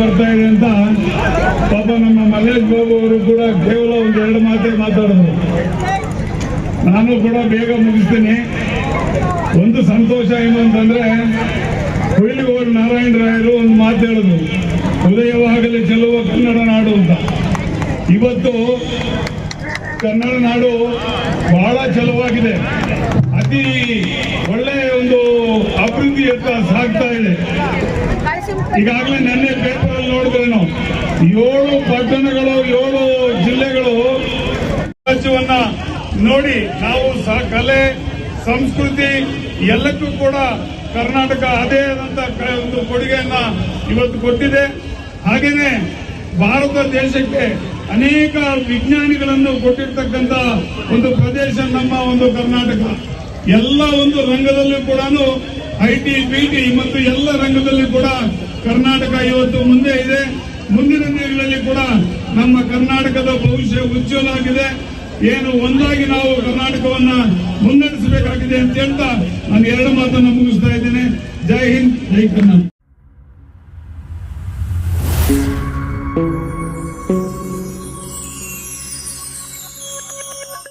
ಬರ್ತಾ ಇದೆ ಅಂತ ಪಾಪ ನಮ್ಮ ಮಲ್ಲೇಶ್ ಬಾಬು ಅವರು ಕೂಡ ಕೇವಲ ಒಂದು ಎರಡು ಮಾತೇ ಮಾತಾಡಿದ್ರು ನಾನು ಕೂಡ ಬೇಗ ಮುಗಿಸ್ತೀನಿ. ಒಂದು ಸಂತೋಷ ಏನು ಅಂತಂದ್ರೆ ಹುಯಿಲಿಗೋಡು ನಾರಾಯಣ ರಾಯರು ಒಂದು ಮಾತು ಹೇಳಿದ್ರು ಉದಯವಾಗಲಿ ಚೆಲುವ ಕನ್ನಡ ನಾಡು ಅಂತ. ಇವತ್ತು ಕನ್ನಡ ನಾಡು ಬಹಳ ಚೆಲುವಾಗಿದೆ. ಅತಿ ಒಳ್ಳೆಯ ಒಂದು ಅಭಿವೃದ್ಧಿಯತ್ತ ಸಾಗ್ತಾ ಇದೆ. ಈಗಾಗಲೇ ನಿನ್ನೆ ಪೇಪರ್ ಅಲ್ಲಿ ನೋಡಿದ್ರೆ ನಾವು ಏಳು ಪಟ್ಟಣಗಳು, ಏಳು ಜಿಲ್ಲೆಗಳು ರಾಜ್ಯವನ್ನ ನೋಡಿ ನಾವು ಸಹ ಕಲೆ, ಸಂಸ್ಕೃತಿ ಎಲ್ಲಕ್ಕೂ ಕೂಡ ಕರ್ನಾಟಕ ಅದೇ ಆದಂತ ಒಂದು ಕೊಡುಗೆಯನ್ನ ಇವತ್ತು ಕೊಟ್ಟಿದೆ. ಹಾಗೇನೆ ಭಾರತ ದೇಶಕ್ಕೆ ಅನೇಕ ವಿಜ್ಞಾನಿಗಳನ್ನು ಕೊಟ್ಟಿರ್ತಕ್ಕಂಥ ಒಂದು ಪ್ರದೇಶ ನಮ್ಮ ಒಂದು ಕರ್ನಾಟಕ. ಎಲ್ಲ ಒಂದು ರಂಗದಲ್ಲೂ ಕೂಡ ಐ ಟಿ, ಬಿ ಟಿ ಮತ್ತು ಎಲ್ಲ ರಂಗದಲ್ಲಿ ಕೂಡ ಕರ್ನಾಟಕ ಇವತ್ತು ಮುಂದೆ ಇದೆ. ಮುಂದಿನ ದಿನಗಳಲ್ಲಿ ಕೂಡ ನಮ್ಮ ಕರ್ನಾಟಕದ ಭವಿಷ್ಯ ಉಜ್ವಲ ಆಗಿದೆ. ಏನು ಒಂದಾಗಿ ನಾವು ಕರ್ನಾಟಕವನ್ನ ಮುನ್ನಡೆಸಬೇಕಾಗಿದೆ ಅಂತ ಹೇಳ್ತಾ ನಾನು ಎರಡು ಮಾತನ್ನು ಮುಗಿಸ್ತಾ ಇದ್ದೇನೆ. ಜೈ ಹಿಂದ್, ಜೈ ಕರ್ನಾಟಕ.